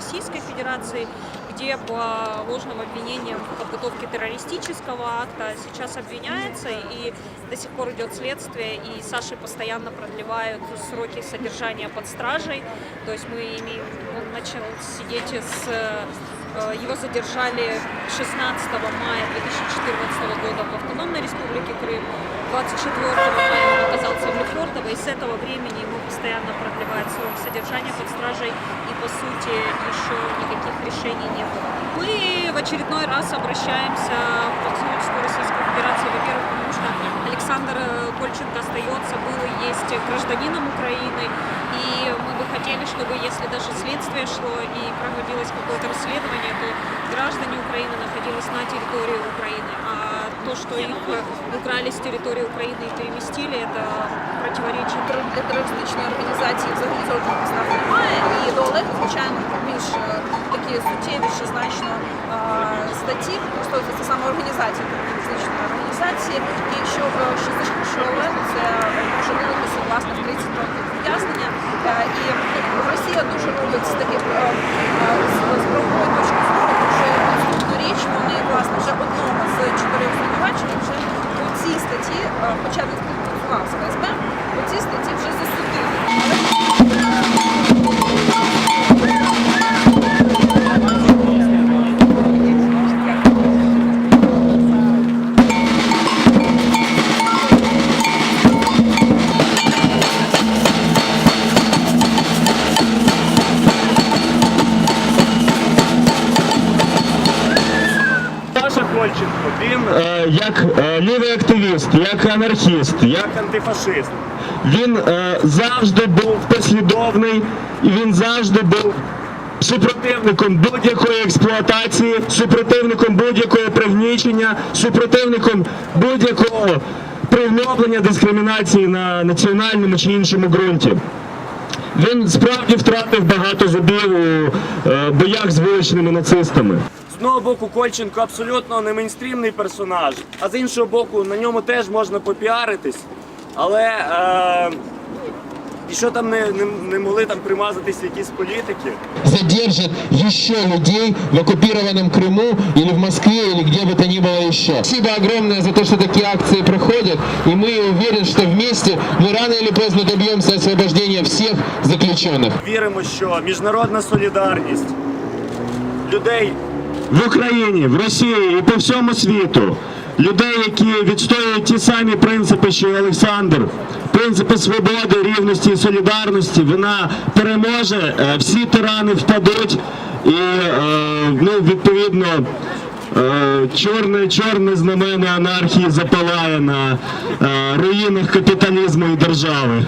Федерации, где по ложным обвинениям в подготовке террористического акта сейчас обвиняется и до сих пор идет следствие, и Саше постоянно продлевают сроки содержания под стражей. То есть мы имеем, он начал сидеть с э, его задержали 16 мая 2014 года в Автономной Республике Крым. 24 мая он оказался в Лефортово, и с этого времени ему постоянно продлевают срок содержания под стражей, по сути еще никаких решений не было. Мы в очередной раз обращаемся в консульство Российской Федерации, во-первых, потому что Александр э, Кольченко остается, был и есть гражданином Украины, и мы бы хотели, чтобы если даже следствие шло и проводилось какое-то расследование, то граждане Украины находились на территории Украины, а то, что их э, украли с территории Украины и переместили, это противоречит для статті використовується це саме організація терористичної організації. І що, е, що зашкодує це може вилитися власне в 30 років ув'язнення. Е, І ну, Росія дуже робить з таких е, е, з точки зору дуже наступну річ. Вони власне вже одного з чотирьох звинувачень вже у цій статті, е, хоча він з ФСБ, Кольченко, він е, як е, лівий активіст, як анархіст, як антифашист. Він е, завжди був послідовний і він завжди був супротивником будь-якої експлуатації, супротивником будь-якого пригнічення, супротивником будь-якого пригноблення дискримінації на національному чи іншому ґрунті. Він справді втратив багато зубів у е, боях з вуличними нацистами З одного боку, Кольченко абсолютно не мейнстрімний персонаж, а з іншого боку, на ньому теж можна попіаритись. Але е, і що там не, не, не могли там примазатись якісь політики? задержат еще людей в оккупированном Крыму или в Москве или где бы то ни было еще. Спасибо огромное за то, что такие акции проходят, и мы уверены, что вместе мы рано или поздно добьемся освобождения всех заключенных. Віримо, що міжнародна солідарність людей в Україні, в Росії і по всьому світу, людей, які відстоюють ті самі принципи, що і Олександр, принципи свободи, рівності і солідарності, вона переможе, е, всі тирани впадуть і е, ну, відповідно. е, Чорне чорне знамено анархії запалає на руїнах капіталізму і держави.